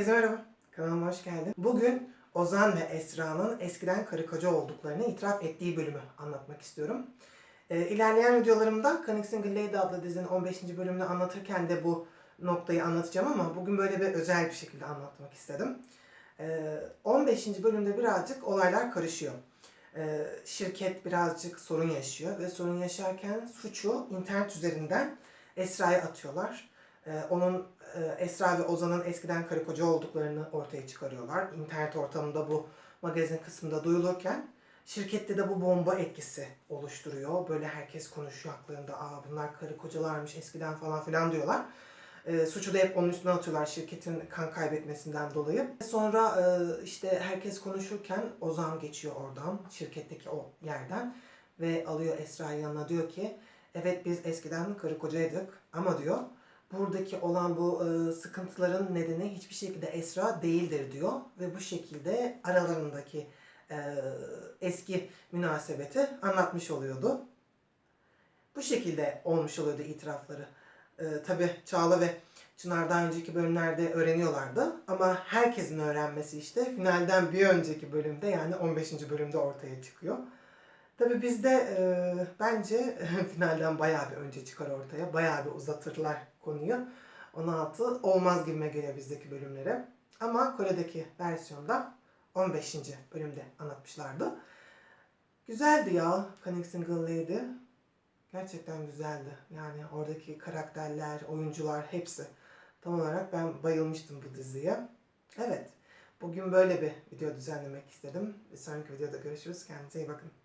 Herkese merhaba. Kanalıma hoş geldin. Bugün Ozan ve Esra'nın eskiden karı koca olduklarını itiraf ettiği bölümü anlatmak istiyorum. Ee, ilerleyen videolarımda Cunning Single Lady adlı dizinin 15. bölümünü anlatırken de bu noktayı anlatacağım ama bugün böyle bir özel bir şekilde anlatmak istedim. Ee, 15. bölümde birazcık olaylar karışıyor. Ee, şirket birazcık sorun yaşıyor ve sorun yaşarken suçu internet üzerinden Esra'ya atıyorlar. Ee, onun e, Esra ve Ozan'ın eskiden karı koca olduklarını ortaya çıkarıyorlar. İnternet ortamında bu magazin kısmında duyulurken şirkette de bu bomba etkisi oluşturuyor. Böyle herkes konuşuyor haklarında. Aa bunlar karı kocalarmış eskiden falan filan diyorlar. E, suçu da hep onun üstüne atıyorlar şirketin kan kaybetmesinden dolayı. Sonra e, işte herkes konuşurken Ozan geçiyor oradan şirketteki o yerden ve alıyor Esra'yı yanına diyor ki evet biz eskiden karı kocaydık ama diyor buradaki olan bu e, sıkıntıların nedeni hiçbir şekilde Esra değildir diyor ve bu şekilde aralarındaki e, eski münasebeti anlatmış oluyordu. Bu şekilde olmuş oluyordu itirafları. E, Tabi Çağla ve Çınar daha önceki bölümlerde öğreniyorlardı ama herkesin öğrenmesi işte finalden bir önceki bölümde yani 15. bölümde ortaya çıkıyor. Tabi bizde e, bence finalden bayağı bir önce çıkar ortaya. Bayağı bir uzatırlar konuyu. 16 olmaz gibime geliyor bizdeki bölümlere. Ama Kore'deki versiyonda 15. bölümde anlatmışlardı. Güzeldi ya Cunning Single. Gerçekten güzeldi. Yani oradaki karakterler, oyuncular hepsi. Tam olarak ben bayılmıştım bu diziye. Evet. Bugün böyle bir video düzenlemek istedim. Bir sonraki videoda görüşürüz. Kendinize iyi bakın.